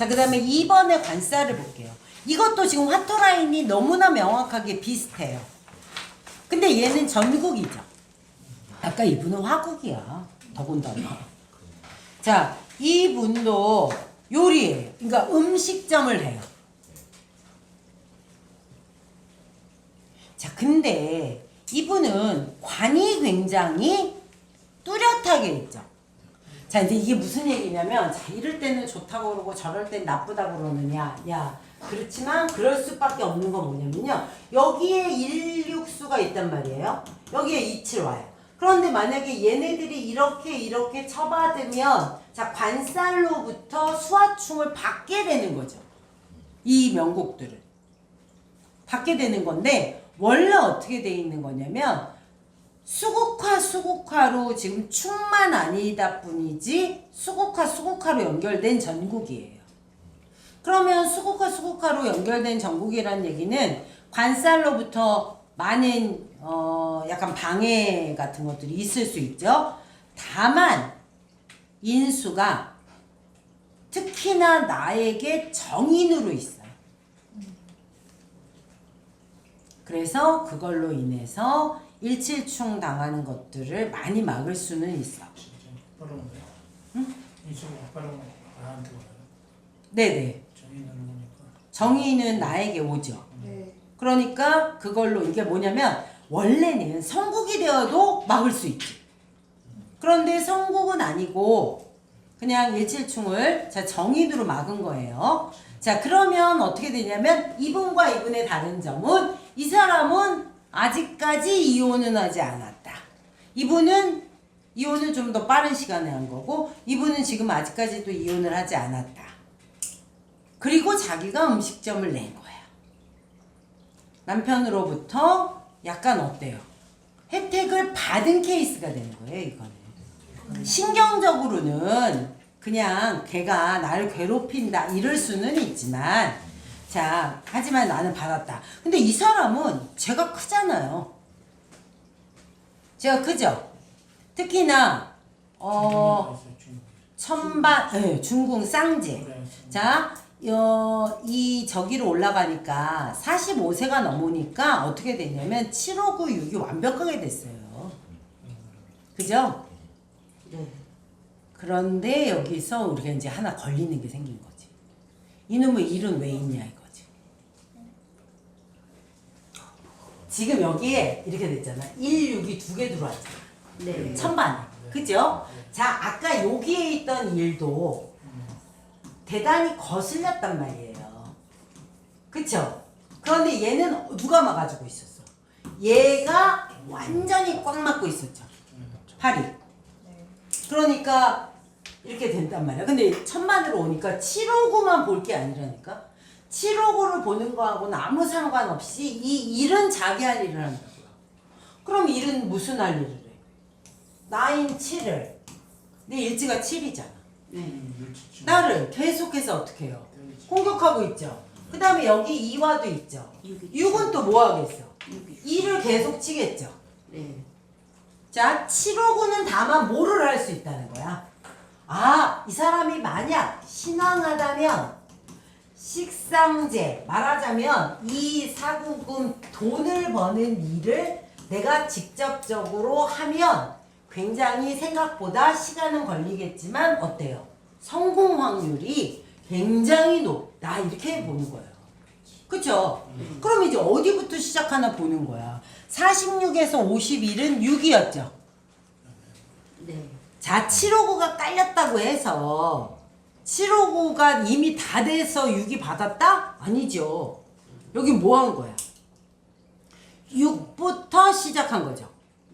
자, 그 다음에 2번의 관사를 볼게요. 이것도 지금 화토라인이 너무나 명확하게 비슷해요. 근데 얘는 전국이죠. 아까 이분은 화국이야. 더군다나. 자, 이분도 요리예요. 그러니까 음식점을 해요. 자, 근데 이분은 관이 굉장히 뚜렷하게 있죠. 자, 이제 이게 무슨 얘기냐면, 자, 이럴 때는 좋다고 그러고 저럴 땐 나쁘다고 그러느냐. 야, 그렇지만 그럴 수밖에 없는 건 뭐냐면요. 여기에 일육수가 있단 말이에요. 여기에 이치를 와요. 그런데 만약에 얘네들이 이렇게 이렇게 쳐받으면, 자, 관살로부터 수화충을 받게 되는 거죠. 이 명곡들은. 받게 되는 건데, 원래 어떻게 돼 있는 거냐면, 수국화 수국화로 지금 충만 아니다 뿐이지 수국화 수국화로 연결된 전국이에요. 그러면 수국화 수국화로 연결된 전국이라는 얘기는 관살로부터 많은 어 약간 방해 같은 것들이 있을 수 있죠. 다만 인수가 특히나 나에게 정인으로 있어요. 그래서 그걸로 인해서 일칠충 당하는 것들을 많이 막을 수는 있어. 응? 네네. 정의는 나에게 오죠. 네. 그러니까 그걸로 이게 뭐냐면 원래는 성국이 되어도 막을 수 있지. 그런데 성국은 아니고 그냥 일칠충을 자 정인으로 막은 거예요. 자 그러면 어떻게 되냐면 이분과 이분의 다른 점은 이 사람은 아직까지 이혼은 하지 않았다. 이분은 이혼을 좀 더 빠른 시간에 한 거고 이분은 지금 아직까지도 이혼을 하지 않았다. 그리고 자기가 음식점을 낸 거야. 남편으로부터 약간 어때요? 혜택을 받은 케이스가 되는 거예요, 이거는. 신경적으로는 그냥 걔가 나를 괴롭힌다 이럴 수는 있지만 자 하지만 나는 받았다. 근데 이 사람은 제가 크잖아요. 제가 크죠. 특히나 어 천반 네, 중궁 쌍제. 자, 어, 이 저기로 올라가니까 45세가 넘으니까 어떻게 됐냐면 759, 6이 완벽하게 됐어요. 그죠? 네. 그런데 여기서 우리가 이제 하나 걸리는 게 생긴 거지. 이놈의 일은 왜 있냐 이거 지. 지금 여기에 이렇게 됐잖아. 1, 6이 두 개 들어왔잖아. 네. 천만. 그죠? 자, 아까 여기에 있던 일도 대단히 거슬렸단 말이에요. 그쵸? 그런데 얘는 누가 막아주고 있었어? 얘가 완전히 꽉 막고 있었죠. 팔이. 그러니까 이렇게 된단 말이야. 근데 천만으로 오니까 759만 볼 게 아니라니까. 759를 보는 거하고는 아무 상관없이 이 일은 자기 할 일을 한다고요. 그럼 일은 무슨 할 일을 해? 나인 7을. 내 일지가 7이잖아. 네. 나를 계속해서 어떻게 해요? 공격하고 있죠. 그 다음에 여기 2와도 있죠. 육이 6은 또 뭐 하겠어? 육이 2를 계속 치겠죠. 네. 자, 7호구는 다만 뭐를 할 수 있다는 거야? 아, 이 사람이 만약 신앙하다면 식상제 말하자면 이 사구금 돈을 버는 일을 내가 직접적으로 하면 굉장히 생각보다 시간은 걸리겠지만 어때요? 성공 확률이 굉장히 높다 이렇게 보는 거예요. 그쵸? 그럼 이제 어디부터 시작하나 보는 거야. 46에서 51은 6이었죠. 네. 자, 759가 깔렸다고 해서 759가 이미 다 돼서 6이 받았다? 아니죠. 여기 뭐 한 거야? 6부터 시작한 거죠.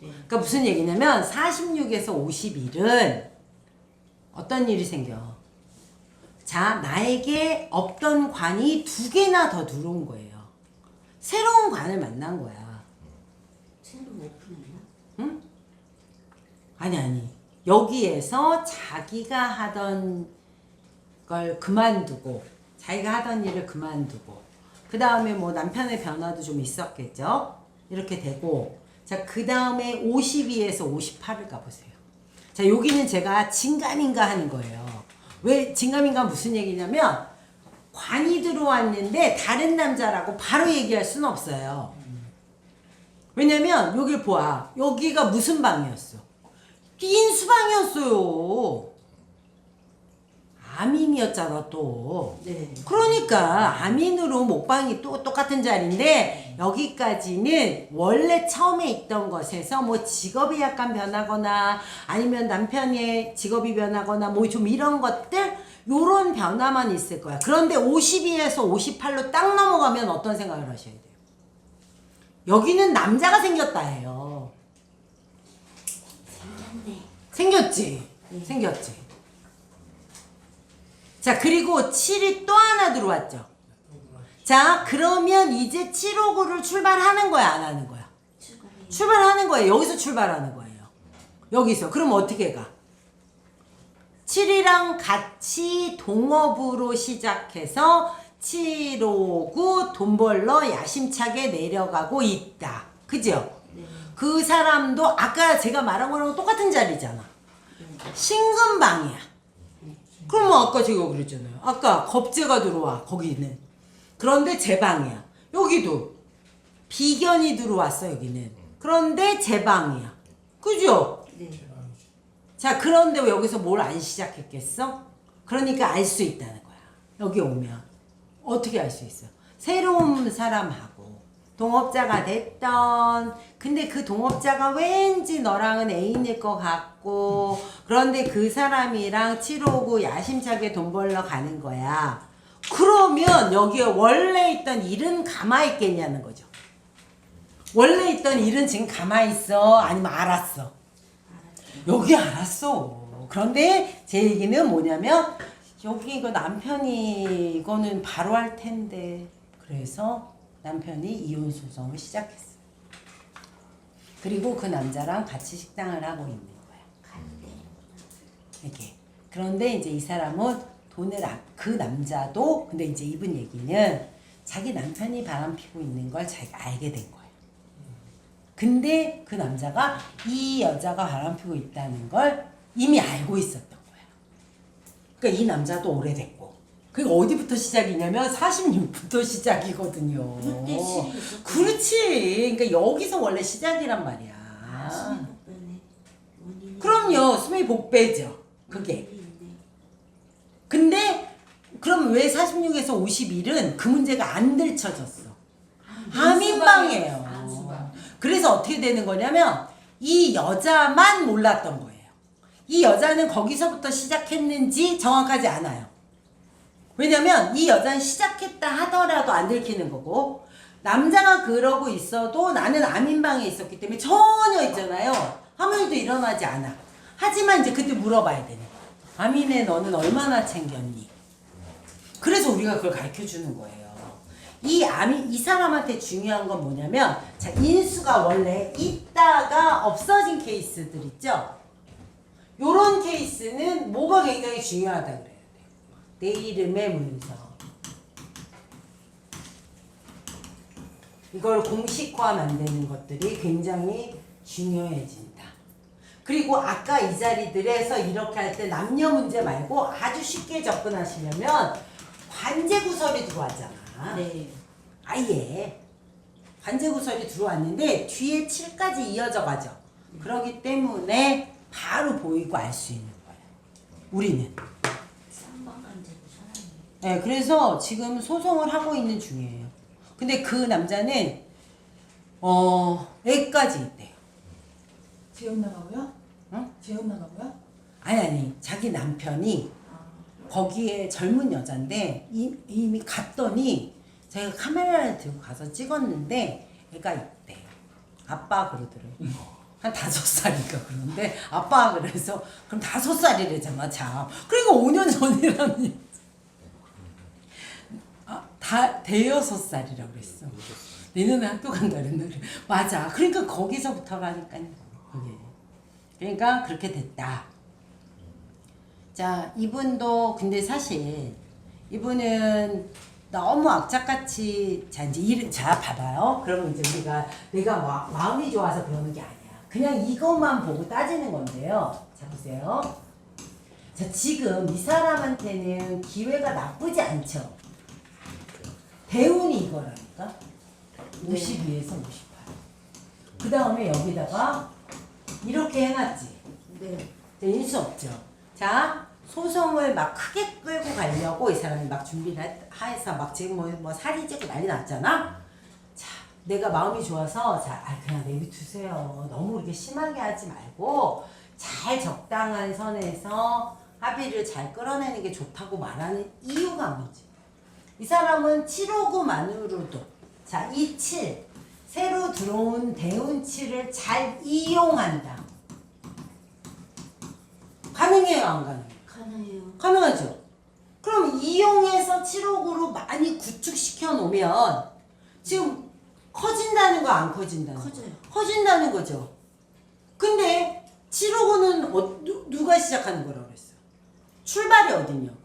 네. 그러니까 무슨 얘기냐면 46에서 51은 어떤 일이 생겨? 자, 나에게 없던 관이 두 개나 더 들어온 거예요. 새로운 관을 만난 거야. 새로 오픈했나? 응? 아니 아니 여기에서 자기가 하던 걸 그만두고 자기가 하던 일을 그만두고 그 다음에 뭐 남편의 변화도 좀 있었겠죠 이렇게 되고 자그 다음에 52에서 58을 가보세요 자 여기는 제가 진간인가 하는 거예요 왜 진감인가 무슨 얘기냐면 관이 들어왔는데 다른 남자라고 바로 얘기할 수는 없어요. 왜냐면 여기 보아 여기가 무슨 방이었어? 인수방이었어요. 아민이었잖아 또. 네. 그러니까 아민으로 목방이 또 똑같은 자리인데 여기까지는 원래 처음에 있던 것에서 뭐 직업이 약간 변하거나 아니면 남편의 직업이 변하거나 뭐 좀 이런 것들 요런 변화만 있을 거야. 그런데 52에서 58로 딱 넘어가면 어떤 생각을 하셔야 돼요? 여기는 남자가 생겼다 해요. 생겼네. 생겼지? 네. 생겼지? 자, 그리고 7이 또 하나 들어왔죠? 자, 그러면 이제 759를 출발하는 거야, 안 하는 거야? 출발하는 거예요. 여기서 출발하는 거예요. 여기서. 그럼 어떻게 가? 7이랑 같이 동업으로 시작해서 759 돈 벌러 야심차게 내려가고 있다. 그죠? 네. 그 사람도 아까 제가 말한 거랑 똑같은 자리잖아. 네. 신금방이야. 그러면 아까 제가 그랬잖아요. 아까 겁재가 들어와 거기는. 그런데 제 방이야. 여기도 비견이 들어왔어 여기는. 그런데 제 방이야. 그죠? 네. 자 그런데 왜 여기서 뭘 안 시작했겠어? 그러니까 알 수 있다는 거야. 여기 오면 어떻게 알 수 있어? 새로운 사람하고 동업자가 됐던 근데 그 동업자가 왠지 너랑은 애인일 것 같고 그런데 그 사람이랑 759 야심차게 돈 벌러 가는 거야. 그러면 여기에 원래 있던 일은 가만히 있겠냐는 거죠. 원래 있던 일은 지금 가만히 있어? 아니면 알았어? 여기 알았어. 그런데 제 얘기는 뭐냐면 여기 이거 남편이 이거는 바로 할 텐데 그래서 남편이 이혼 소송을 시작했어. 그리고 그 남자랑 같이 식당을 하고 있는 거야. 이게 그런데 이제 이 사람은 돈을 안, 그 남자도 근데 이제 이분 얘기는 자기 남편이 바람 피고 있는 걸 자기가 알게 된 거예요. 근데 그 남자가 이 여자가 바람 피고 있다는 걸 이미 알고 있었던 거야. 그러니까 이 남자도 오래됐고. 그게 어디부터 시작이냐면 46부터 시작이거든요. 그때 실이 있었구나. 그렇지. 그러니까 여기서 원래 시작이란 아, 말이야. 원인이. 그럼요. 수미 복배죠. 그게. 있네. 근데 그럼 왜 46에서 51은 그 문제가 안 들춰졌어? 하민방이에요. 안수방. 그래서 어떻게 되는 거냐면 이 여자만 몰랐던 거예요. 이 여자는 거기서부터 시작했는지 정확하지 않아요. 왜냐면 이 여자는 시작했다 하더라도 안 들키는 거고 남자가 그러고 있어도 나는 아민방에 있었기 때문에 전혀 있잖아요. 아무 일도 일어나지 않아. 하지만 이제 그때 물어봐야 되는 거야. 아민에 너는 얼마나 챙겼니? 그래서 우리가 그걸 가르쳐 주는 거예요. 이 아미 이 사람한테 중요한 건 뭐냐면 자 인수가 원래 있다가 없어진 케이스들 있죠. 요런 케이스는 뭐가 굉장히 중요하다 그래야 돼요. 내 이름의 문서. 이걸 공식화 만드는 것들이 굉장히 중요해진다. 그리고 아까 이 자리들에서 이렇게 할 때 남녀 문제 말고 아주 쉽게 접근하시려면 관제 구설이 들어왔잖아. 네. 아예 관제 구설이 들어왔는데 뒤에 7까지 이어져 가죠. 그러기 때문에 바로 보이고 알 수 있는 거예요. 우리는. 네, 그래서 지금 소송을 하고 있는 중이에요. 근데 그 남자는 어 애까지 있대요. 재혼 나가고요? 응? 재혼 나가고요? 아니 아니 자기 남편이 거기에 젊은 여잔데 이- 이미 갔더니 제가 카메라를 들고 가서 찍었는데 애가 있대요. 아빠 그러더라고요. 한 다섯 살인가 그런데 아빠 그래서 그럼 다섯 살이래잖아 참. 그러니까 5년 전이라니. 아, 다 대여섯 살이라고 그랬어. 내년에 학교 간다 그랬나 그래. 맞아. 그러니까 거기서부터라니까요. 그게. 그러니까 그렇게 됐다. 자, 이분도 근데 사실 이분은 너무 악착같이 자 이제 일, 자 봐봐요. 그러면 이제 우리가 내가 마, 마음이 좋아서 그러는 게 아니야. 그냥 이것만 보고 따지는 건데요. 자 보세요. 자, 지금 이 사람한테는 기회가 나쁘지 않죠. 대운이 이거라니까. 52에서 58. 그 다음에 여기다가 이렇게 해놨지. 네. 내릴 수 없죠. 자, 소송을 막 크게 끌고 가려고 이 사람이 막 준비를 해- 해서 막 지금 뭐, 뭐 살이 찌고 난리 났잖아? 자, 내가 마음이 좋아서, 자, 아, 그냥 내비두세요. 너무 그렇게 심하게 하지 말고, 잘 적당한 선에서 합의를 잘 끌어내는 게 좋다고 말하는 이유가 뭐지? 이 사람은 759만으로도, 자, 이 7, 새로 들어온 대운 7을 잘 이용한다. 가능해요, 안 가능해요? 가능해요. 가능하죠. 그럼 이용해서 7억으로 많이 구축시켜 놓으면 지금 커진다는 거 안 커진다는 거? 커져요. 커진다는 거죠. 근데 7억원은 어, 누, 누가 시작하는 거라고 그랬어? 출발이 어디냐고.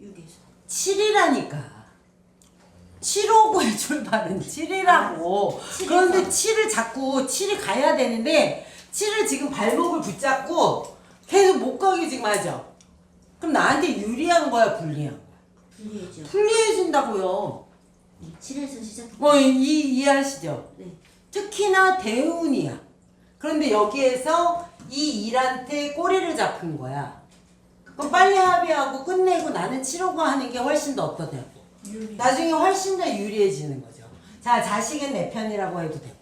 6에서. 7이라니까. 7호고의 출발은 7이라고. 칠에서. 그런데 7을 자꾸 7이 가야 되는데 7을 지금 발목을 붙잡고 계속 못 가게 지금 하죠. 그럼 나한테 유리한 거야, 불리한 거야? 불리해죠. 불리해진다고요. 네. 7에서 시작. 뭐 이, 이해하시죠? 네. 특히나 대운이야. 그런데 여기에서 이 일한테 꼬리를 잡힌 거야. 그럼 빨리 합의하고 끝내고 나는 7호가 하는 게 훨씬 더 어떠냐고. 유리. 나중에 훨씬 더 유리해지는 거죠. 자, 자식은 내 편이라고 해도 되고.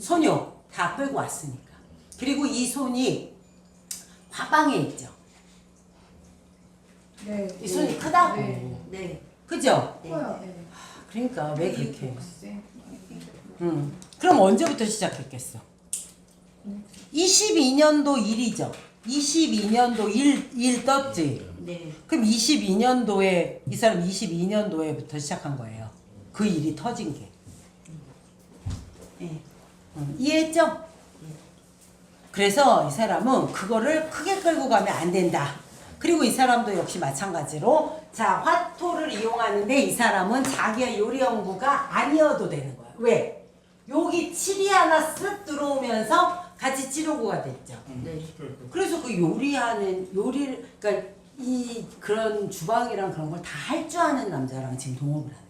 소녀 다 끌고 왔으니까. 그리고 이 손이 화방에 있죠. 네. 이 손이 크다고. 네. 네. 그죠? 네. 커요. 네. 그러니까 왜 그렇게 해? 네. 음. 그럼 언제부터 시작했겠어? 22년도 일이죠. 22년도 일, 일 떴지. 네. 그럼 22년도에 이 사람 22년도에부터 시작한 거예요. 그 일이 터진 게. 네. 음, 이해했죠? 그래서 이 사람은 그거를 크게 끌고 가면 안 된다. 그리고 이 사람도 역시 마찬가지로 자 화토를 이용하는데 이 사람은 자기의 요리 연구가 아니어도 되는 거야. 왜? 여기 칠이 하나 쓱 들어오면서 같이 치료구가 됐죠. 네. 그래서 그 요리하는 요리를 그러니까 이 그런 주방이랑 그런 걸 다 할 줄 아는 남자랑 지금 동업을 하는